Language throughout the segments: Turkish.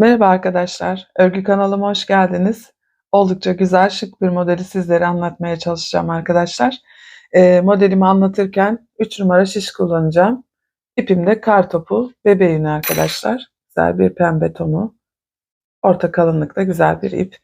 Merhaba arkadaşlar, örgü kanalıma hoş geldiniz. Oldukça güzel, şık bir modeli sizlere anlatmaya çalışacağım arkadaşlar. Ee, modelimi anlatırken 3 numara şiş kullanacağım. İpim de kar topu bebe yünü arkadaşlar. Güzel bir pembe tonu. Orta kalınlıkta güzel bir ip.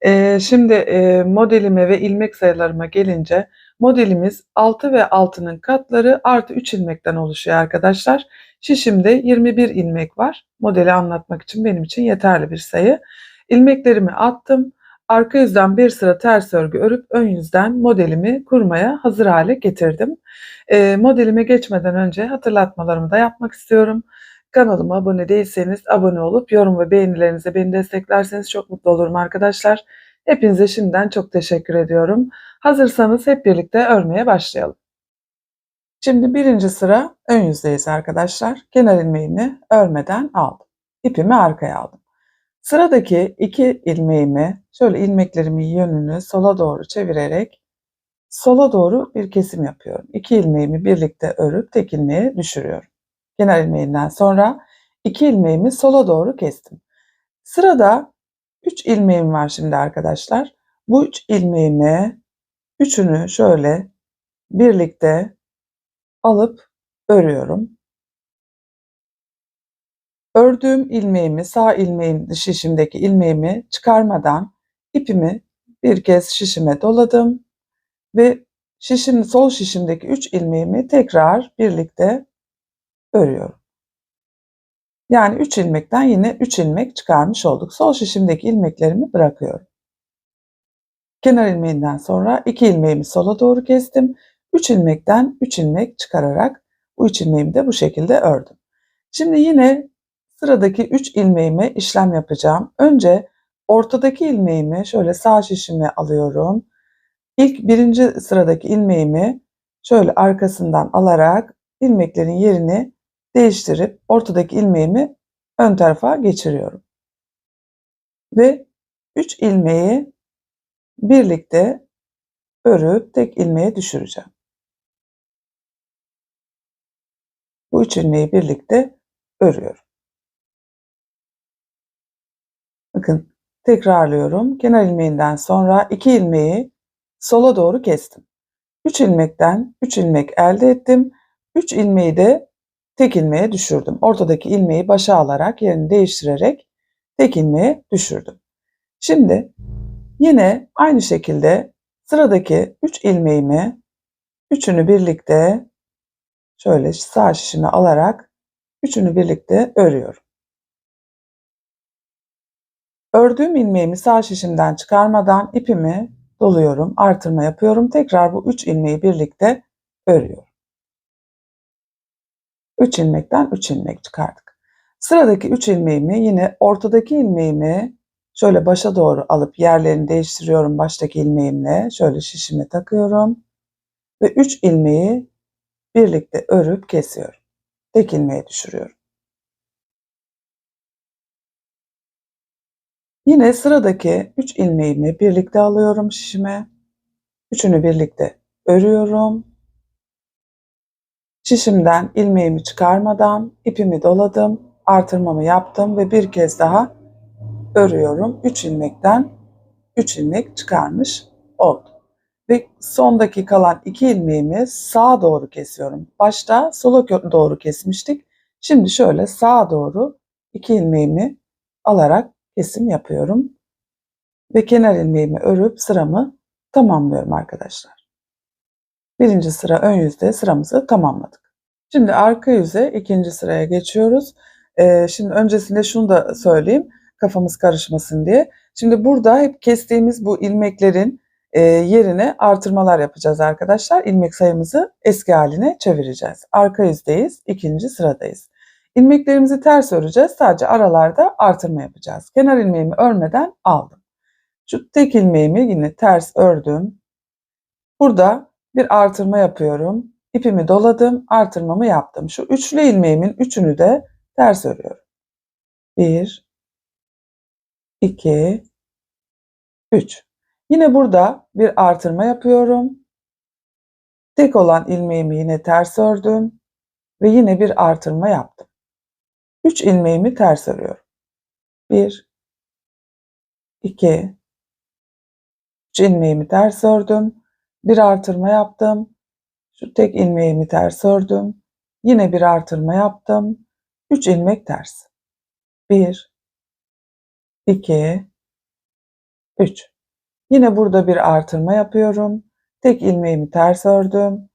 Ee, şimdi e, modelime ve ilmek sayılarıma gelince modelimiz 6 ve 6'nın katları artı 3 ilmekten oluşuyor arkadaşlar. Şişimde 21 ilmek var. Modeli anlatmak için benim için yeterli bir sayı. İlmeklerimi attım. Arka yüzden bir sıra ters örgü örüp ön yüzden modelimi kurmaya hazır hale getirdim. E, modelime geçmeden önce hatırlatmalarımı da yapmak istiyorum. Kanalıma abone değilseniz abone olup yorum ve beğenilerinize beni desteklerseniz çok mutlu olurum arkadaşlar. Hepinize şimdiden çok teşekkür ediyorum. Hazırsanız hep birlikte örmeye başlayalım. Şimdi birinci sıra ön yüzdeyiz arkadaşlar. Kenar ilmeğimi örmeden aldım. İpimi arkaya aldım. Sıradaki iki ilmeğimi şöyle ilmeklerimin yönünü sola doğru çevirerek sola doğru bir kesim yapıyorum. İki ilmeğimi birlikte örüp tek ilmeğe düşürüyorum. Kenar ilmeğinden sonra iki ilmeğimi sola doğru kestim. Sırada 3 ilmeğim var şimdi arkadaşlar. Bu 3 ilmeğimi üçünü şöyle birlikte alıp örüyorum. Ördüğüm ilmeğimi, sağ ilmeğim şişimdeki ilmeğimi çıkarmadan ipimi bir kez şişime doladım ve şişim, sol şişimdeki 3 ilmeğimi tekrar birlikte örüyorum. Yani 3 ilmekten yine 3 ilmek çıkarmış olduk. Sol şişimdeki ilmeklerimi bırakıyorum. Kenar ilmeğinden sonra 2 ilmeğimi sola doğru kestim. 3 ilmekten 3 ilmek çıkararak bu 3 ilmeğimi de bu şekilde ördüm. Şimdi yine sıradaki 3 ilmeğime işlem yapacağım. Önce ortadaki ilmeğimi şöyle sağ şişime alıyorum. İlk birinci sıradaki ilmeğimi şöyle arkasından alarak ilmeklerin yerini değiştirip ortadaki ilmeğimi ön tarafa geçiriyorum. Ve 3 ilmeği birlikte örüp tek ilmeğe düşüreceğim. Bu üç ilmeği birlikte örüyorum. Bakın tekrarlıyorum. Kenar ilmeğinden sonra iki ilmeği sola doğru kestim. 3 ilmekten 3 ilmek elde ettim. 3 ilmeği de tek ilmeğe düşürdüm. Ortadaki ilmeği başa alarak yerini değiştirerek tek ilmeğe düşürdüm. Şimdi yine aynı şekilde sıradaki 3 ilmeğimi üçünü birlikte şöyle sağ şişime alarak üçünü birlikte örüyorum. Ördüğüm ilmeğimi sağ şişimden çıkarmadan ipimi doluyorum, artırma yapıyorum. Tekrar bu 3 ilmeği birlikte örüyorum. 3 ilmekten 3 ilmek çıkardık. Sıradaki 3 ilmeğimi yine ortadaki ilmeğimi şöyle başa doğru alıp yerlerini değiştiriyorum baştaki ilmeğimle. Şöyle şişime takıyorum. Ve 3 ilmeği birlikte örüp kesiyorum. Tek ilmeğe düşürüyorum. Yine sıradaki 3 ilmeğimi birlikte alıyorum şişime. Üçünü birlikte örüyorum. Şişimden ilmeğimi çıkarmadan ipimi doladım, artırmamı yaptım ve bir kez daha örüyorum. 3 ilmekten 3 ilmek çıkarmış oldum. Ve sondaki kalan 2 ilmeğimi sağa doğru kesiyorum. Başta sola doğru kesmiştik. Şimdi şöyle sağa doğru 2 ilmeğimi alarak kesim yapıyorum. Ve kenar ilmeğimi örüp sıramı tamamlıyorum arkadaşlar. Birinci sıra ön yüzde sıramızı tamamladık. Şimdi arka yüze ikinci sıraya geçiyoruz. Ee, şimdi öncesinde şunu da söyleyeyim kafamız karışmasın diye. Şimdi burada hep kestiğimiz bu ilmeklerin e, yerine artırmalar yapacağız arkadaşlar. İlmek sayımızı eski haline çevireceğiz. Arka yüzdeyiz, ikinci sıradayız. İlmeklerimizi ters öreceğiz. Sadece aralarda artırma yapacağız. Kenar ilmeğimi örmeden aldım. Şu tek ilmeğimi yine ters ördüm. Burada bir artırma yapıyorum. İpimi doladım, artırmamı yaptım. Şu üçlü ilmeğimin üçünü de ters örüyorum. 1 2 3 Yine burada bir artırma yapıyorum. Tek olan ilmeğimi yine ters ördüm ve yine bir artırma yaptım. 3 ilmeğimi ters örüyorum. 1 2 3 ilmeğimi ters ördüm. Bir artırma yaptım. Şu tek ilmeğimi ters ördüm. Yine bir artırma yaptım. 3 ilmek ters. 1 2 3 Yine burada bir artırma yapıyorum. Tek ilmeğimi ters ördüm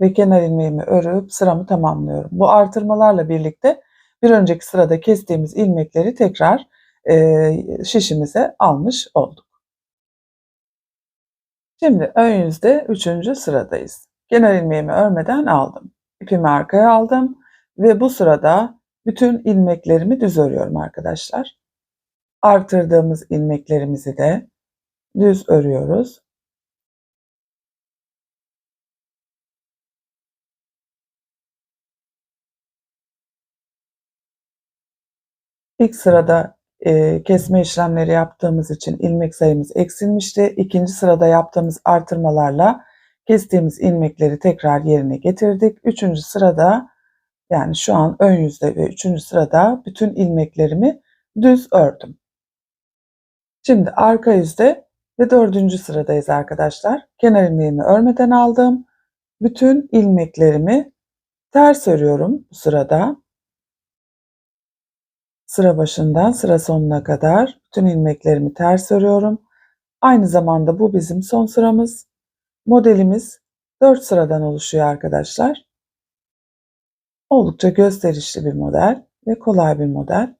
ve kenar ilmeğimi örüp sıramı tamamlıyorum. Bu artırmalarla birlikte bir önceki sırada kestiğimiz ilmekleri tekrar e, şişimize almış olduk. Şimdi ön yüzde üçüncü sıradayız. Kenar ilmeğimi örmeden aldım. İpimi arkaya aldım ve bu sırada bütün ilmeklerimi düz örüyorum arkadaşlar. Artırdığımız ilmeklerimizi de düz örüyoruz. İlk sırada e, kesme işlemleri yaptığımız için ilmek sayımız eksilmişti. İkinci sırada yaptığımız artırmalarla kestiğimiz ilmekleri tekrar yerine getirdik. Üçüncü sırada yani şu an ön yüzde ve üçüncü sırada bütün ilmeklerimi düz ördüm. Şimdi arka yüzde ve dördüncü sıradayız arkadaşlar. Kenar ilmeğimi örmeden aldım. Bütün ilmeklerimi ters örüyorum bu sırada. Sıra başından sıra sonuna kadar bütün ilmeklerimi ters örüyorum. Aynı zamanda bu bizim son sıramız. Modelimiz 4 sıradan oluşuyor arkadaşlar. Oldukça gösterişli bir model ve kolay bir model.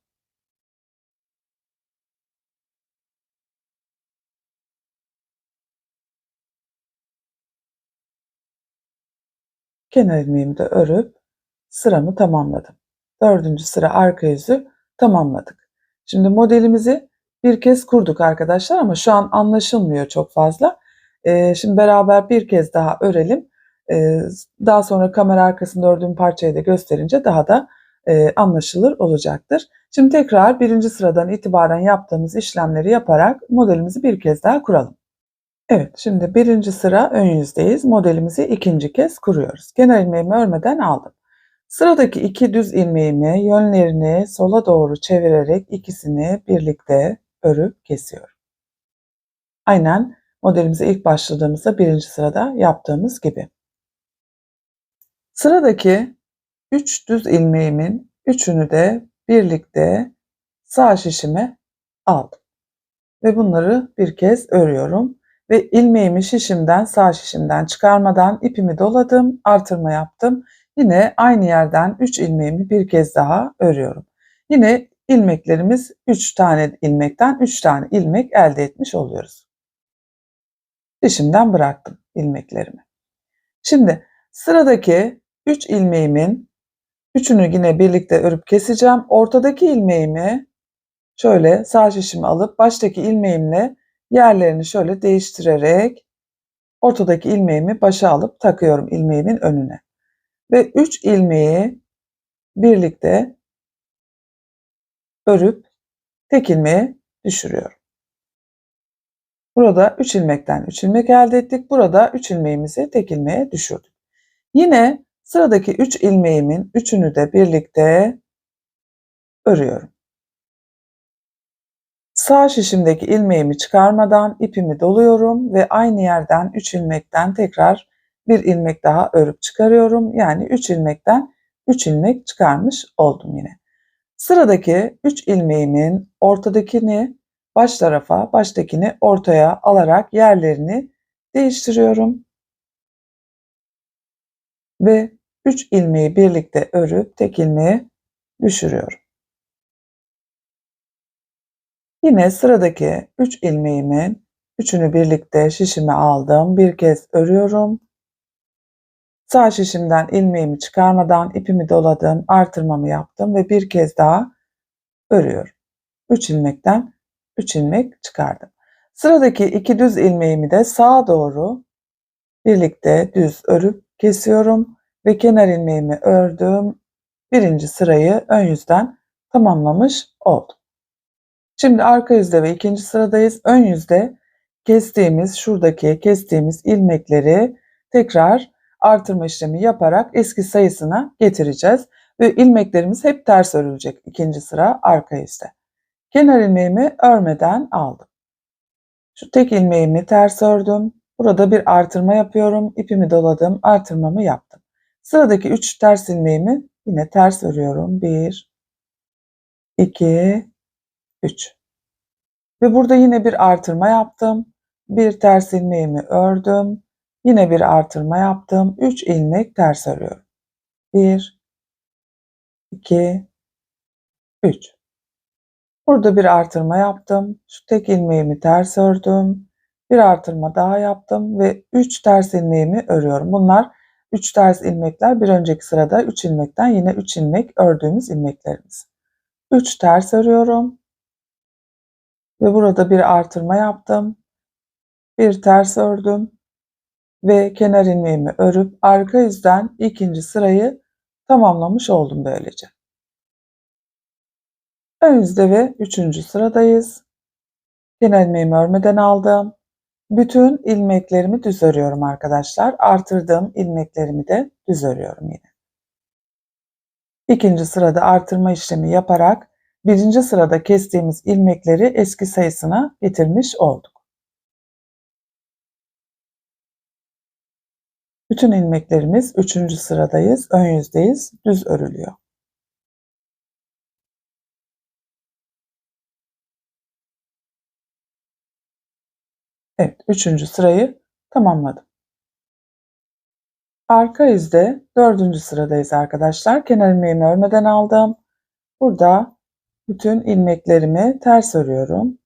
Kenar ilmeğimi de örüp sıramı tamamladım. Dördüncü sıra arka yüzü tamamladık. Şimdi modelimizi bir kez kurduk arkadaşlar ama şu an anlaşılmıyor çok fazla. Ee, şimdi beraber bir kez daha örelim. Ee, daha sonra kamera arkasında ördüğüm parçayı da gösterince daha da e, anlaşılır olacaktır. Şimdi tekrar birinci sıradan itibaren yaptığımız işlemleri yaparak modelimizi bir kez daha kuralım. Evet, şimdi birinci sıra ön yüzdeyiz. Modelimizi ikinci kez kuruyoruz. Kenar ilmeğimi örmeden aldım. Sıradaki iki düz ilmeğimi yönlerini sola doğru çevirerek ikisini birlikte örüp kesiyorum. Aynen modelimize ilk başladığımızda birinci sırada yaptığımız gibi. Sıradaki 3 düz ilmeğimin üçünü de birlikte sağ şişime aldım. Ve bunları bir kez örüyorum. Ve ilmeğimi şişimden sağ şişimden çıkarmadan ipimi doladım, artırma yaptım. Yine aynı yerden 3 ilmeğimi bir kez daha örüyorum. Yine ilmeklerimiz 3 tane ilmekten 3 tane ilmek elde etmiş oluyoruz. Şişimden bıraktım ilmeklerimi. Şimdi sıradaki 3 ilmeğimin üçünü yine birlikte örüp keseceğim. Ortadaki ilmeğimi şöyle sağ şişimi alıp baştaki ilmeğimle yerlerini şöyle değiştirerek ortadaki ilmeğimi başa alıp takıyorum ilmeğimin önüne. Ve 3 ilmeği birlikte örüp tek ilmeğe düşürüyorum. Burada 3 ilmekten 3 ilmek elde ettik. Burada 3 ilmeğimizi tek ilmeğe düşürdük. Yine sıradaki 3 ilmeğimin üçünü de birlikte örüyorum. Sağ şişimdeki ilmeğimi çıkarmadan ipimi doluyorum ve aynı yerden 3 ilmekten tekrar bir ilmek daha örüp çıkarıyorum. Yani 3 ilmekten 3 ilmek çıkarmış oldum yine. Sıradaki 3 ilmeğimin ortadakini baş tarafa, baştakini ortaya alarak yerlerini değiştiriyorum. Ve 3 ilmeği birlikte örüp tek ilmeğe düşürüyorum. Yine sıradaki 3 ilmeğimin üçünü birlikte şişime aldım. Bir kez örüyorum. Sağ şişimden ilmeğimi çıkarmadan ipimi doladım, artırmamı yaptım ve bir kez daha örüyorum. 3 ilmekten 3 ilmek çıkardım. Sıradaki iki düz ilmeğimi de sağa doğru birlikte düz örüp kesiyorum ve kenar ilmeğimi ördüm. Birinci sırayı ön yüzden tamamlamış oldum. Şimdi arka yüzde ve ikinci sıradayız. Ön yüzde kestiğimiz şuradaki kestiğimiz ilmekleri tekrar artırma işlemi yaparak eski sayısına getireceğiz. Ve ilmeklerimiz hep ters örülecek ikinci sıra arka yüzde. Kenar ilmeğimi örmeden aldım. Şu tek ilmeğimi ters ördüm. Burada bir artırma yapıyorum. İpimi doladım. Artırmamı yaptım. Sıradaki 3 ters ilmeğimi yine ters örüyorum. 1 2 3 Ve burada yine bir artırma yaptım. Bir ters ilmeğimi ördüm. Yine bir artırma yaptım. 3 ilmek ters örüyorum. 1 2 3 Burada bir artırma yaptım. Şu tek ilmeğimi ters ördüm. Bir artırma daha yaptım ve 3 ters ilmeğimi örüyorum. Bunlar 3 ters ilmekler bir önceki sırada 3 ilmekten yine 3 ilmek ördüğümüz ilmeklerimiz. 3 ters örüyorum. Ve burada bir artırma yaptım. Bir ters ördüm. Ve kenar ilmeğimi örüp arka yüzden ikinci sırayı tamamlamış oldum böylece. Ön yüzde ve üçüncü sıradayız. Kenar ilmeğimi örmeden aldım. Bütün ilmeklerimi düz örüyorum arkadaşlar. Artırdığım ilmeklerimi de düz örüyorum yine. İkinci sırada artırma işlemi yaparak birinci sırada kestiğimiz ilmekleri eski sayısına getirmiş olduk. Bütün ilmeklerimiz üçüncü sıradayız, ön yüzdeyiz, düz örülüyor. Evet, üçüncü sırayı tamamladım. Arka yüzde dördüncü sıradayız arkadaşlar. Kenar ilmeğimi örmeden aldım. Burada bütün ilmeklerimi ters örüyorum.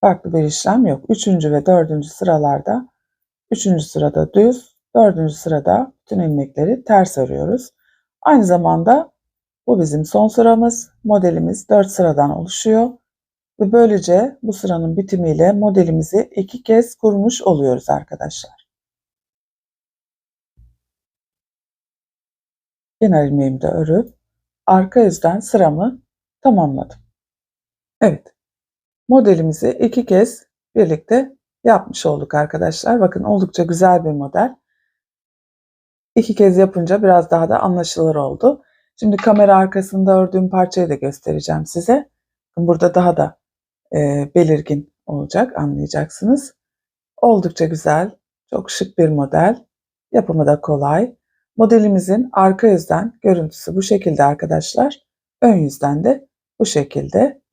Farklı bir işlem yok. Üçüncü ve dördüncü sıralarda üçüncü sırada düz, dördüncü sırada bütün ilmekleri ters örüyoruz. Aynı zamanda bu bizim son sıramız. Modelimiz dört sıradan oluşuyor. Ve böylece bu sıranın bitimiyle modelimizi iki kez kurmuş oluyoruz arkadaşlar. Kenar ilmeğimi de örüp arka yüzden sıramı tamamladım. Evet. Modelimizi iki kez birlikte yapmış olduk arkadaşlar. Bakın oldukça güzel bir model. İki kez yapınca biraz daha da anlaşılır oldu. Şimdi kamera arkasında ördüğüm parçayı da göstereceğim size. Burada daha da e, belirgin olacak anlayacaksınız. Oldukça güzel, çok şık bir model. Yapımı da kolay. Modelimizin arka yüzden görüntüsü bu şekilde arkadaşlar. Ön yüzden de bu şekilde.